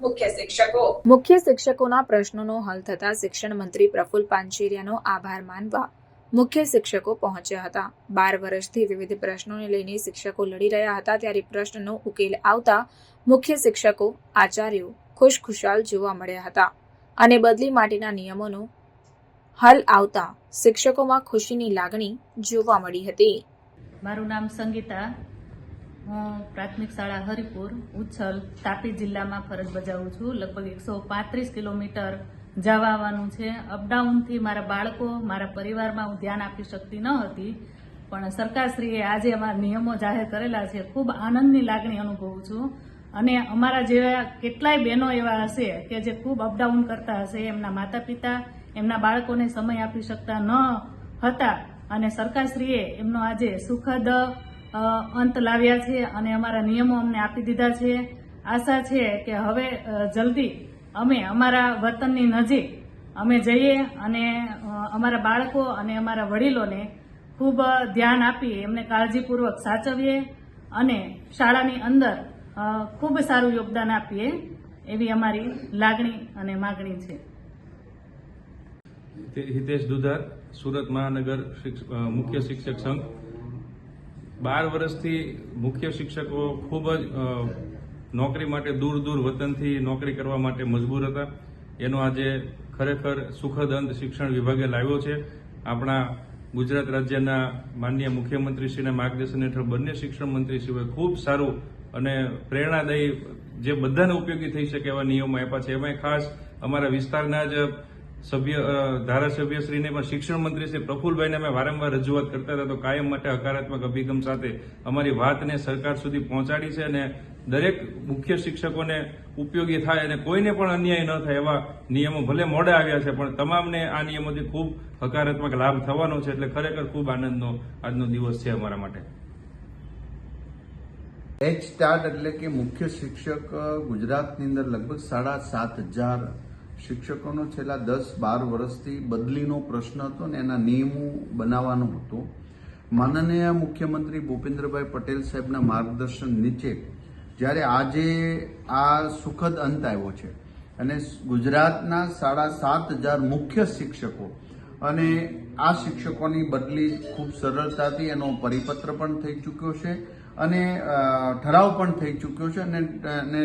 મુખ્ય શિક્ષકો. મુખ્ય શિક્ષકો પહોંચ્યા હતા. બાર વર્ષથી વિવિધ પ્રશ્નોને લઈને શિક્ષકો લડી રહ્યા હતા ત્યારે પ્રશ્નનો ઉકેલ આવતા મુખ્ય શિક્ષકો, આચાર્યો ખુશખુશાલ જોવા મળ્યા હતા અને બદલી માટેના નિયમોનો હલ આવતા શિક્ષકોમાં ખુશીની લાગણી જોવા મળી હતી. મારું નામ સંગીતા. હું પ્રાથમિક શાળા હરિપુર, ઉચ્છલ, તાપી જિલ્લામાં ફરજ બજાવું છું. લગભગ એકસો પાંત્રીસ કિલોમીટર જવા આવવાનું છે. અપડાઉનથી મારા બાળકો, મારા પરિવારમાં હું ધ્યાન આપી શકતી ન હતી, પણ સરકારશ્રીએ આજે અમારા નિયમો જાહેર કરેલા છે. ખૂબ આનંદની લાગણી અનુભવું છું. અને અમારા જેવા કેટલાય બહેનો એવા હશે કે જે ખૂબ અપડાઉન કરતા હશે. એમના માતા પિતા એમના બાળકોને સમય આપી શકતા ન હતા અને સરકારશ્રીએ એમનો આજે સુખદ અંત લાવ્યા છે અને અમારા નિયમો અમને આપી દીધા છે. આશા છે કે હવે જલ્દી અમે અમારા વતનની નજીક અમે જઈએ અને અમારા બાળકો અને અમારા વડીલોને ખૂબ ધ્યાન આપી એમને કાળજીપૂર્વક સાચવીએ અને શાળાની અંદર ખૂબ સારું યોગદાન આપીએ એવી અમારી લાગણી અને માગણી છે. હિતેશ દુધાર, સુરત મહાનગર મુખ્ય શિક્ષક સંઘ. બાર વર્ષથી મુખ્ય શિક્ષકો ખૂબ જ નોકરી માટે દૂર દૂર વતનથી નોકરી કરવા માટે મજબૂર હતા. એનો આજે ખરેખર સુખદ અંત શિક્ષણ વિભાગે લાવ્યો છે. આપણા ગુજરાત રાજ્યના માનનીય મુખ્યમંત્રીશ્રીના માર્ગદર્શન હેઠળ બંને શિક્ષણ મંત્રીશ્રીઓએ ખૂબ સારું અને પ્રેરણાદાયી જે બધાને ઉપયોગી થઈ શકે એવા નિયમો આપ્યા છે. એમાં ખાસ અમારા વિસ્તારના જ સભ્ય ધારાસભ્ય ધારાસભ્યશ્રીને પણ શિક્ષણ મંત્રી શ્રી પ્રફુલભાઈને અમે વારંવાર રજૂઆત કરતા હતા. તો કાયમ માટે હકારાત્મક અભિગમ સાથે અમારી વાતને સરકાર સુધી પહોંચાડી છે અને દરેક મુખ્ય શિક્ષકોને ઉપયોગી થાય અને કોઈને પણ અન્યાય ન થાય એવા નિયમો ભલે મોડા આવ્યા છે, પણ તમામને આ નિયમોથી ખૂબ હકારાત્મક લાભ થવાનો છે. એટલે ખરેખર ખૂબ આનંદનો આજનો દિવસ છે અમારા માટે. એચ સ્ટાર્ટ એટલે કે મુખ્ય શિક્ષક ગુજરાતની અંદર લગભગ સાડા સાત હજાર શિક્ષકોનો છેલ્લા દસ બાર વર્ષથી બદલીનો પ્રશ્ન હતો ને એના નિયમો બનાવવાનો હતો. માનનીય મુખ્યમંત્રી ભૂપેન્દ્રભાઈ પટેલ સાહેબના માર્ગદર્શન નીચે જ્યારે આજે આ સુખદ અંત આવ્યો છે અને ગુજરાતના સાડા સાત હજાર મુખ્ય શિક્ષકો અને આ શિક્ષકોની બદલી ખૂબ સરળતાથી એનો પરિપત્ર પણ થઈ ચૂક્યો છે અને ઠરાવ પણ થઈ ચૂક્યો છે અને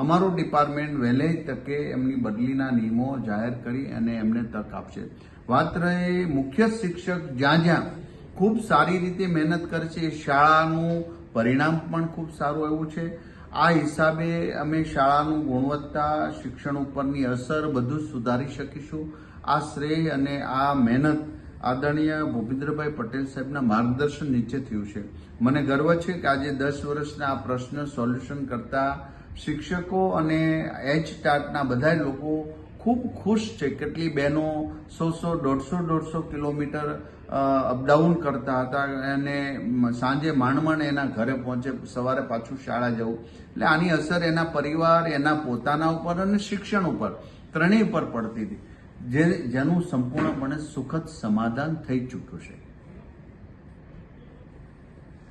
અમારું ડિપાર્ટમેન્ટ વહેલે તકે એમની બદલીના નિયમો જાહેર કરી અને એમને તક આપશે. વાત રહે મુખ્ય શિક્ષક જ્યાં જ્યાં. ખૂબ સારી રીતે મહેનત કરે છે શાળાનું પરિણામ પણ ખૂબ સારું એવું છે. આ હિસાબે અમે શાળાનું ગુણવત્તા, શિક્ષણ ઉપરની અસર બધું સુધારી શકીશું. આ શ્રેય અને આ મહેનત આદરણીય ભૂપેન્દ્રભાઈ પટેલ સાહેબના માર્ગદર્શન નીચે થયું છે. મને ગર્વ છે કે આજે દસ વર્ષના આ પ્રશ્ન સોલ્યુશન કરતા શિક્ષકો અને એચ ટાટના બધા લોકો ખૂબ ખુશ છે. કેટલી બહેનો સો સો, દોઢસો દોઢસો કિલોમીટર અપડાઉન કરતા હતા અને સાંજે માંડ માંડ એના ઘરે પહોંચે, સવારે પાછું શાળા જવું. એટલે આની અસર એના પરિવાર, એના પોતાના ઉપર અને શિક્ષણ ઉપર, ત્રણેય પર પડતી હતી. જે, જેનું સંપૂર્ણપણે સુખદ સમાધાન થઈ ચૂક્યું છે.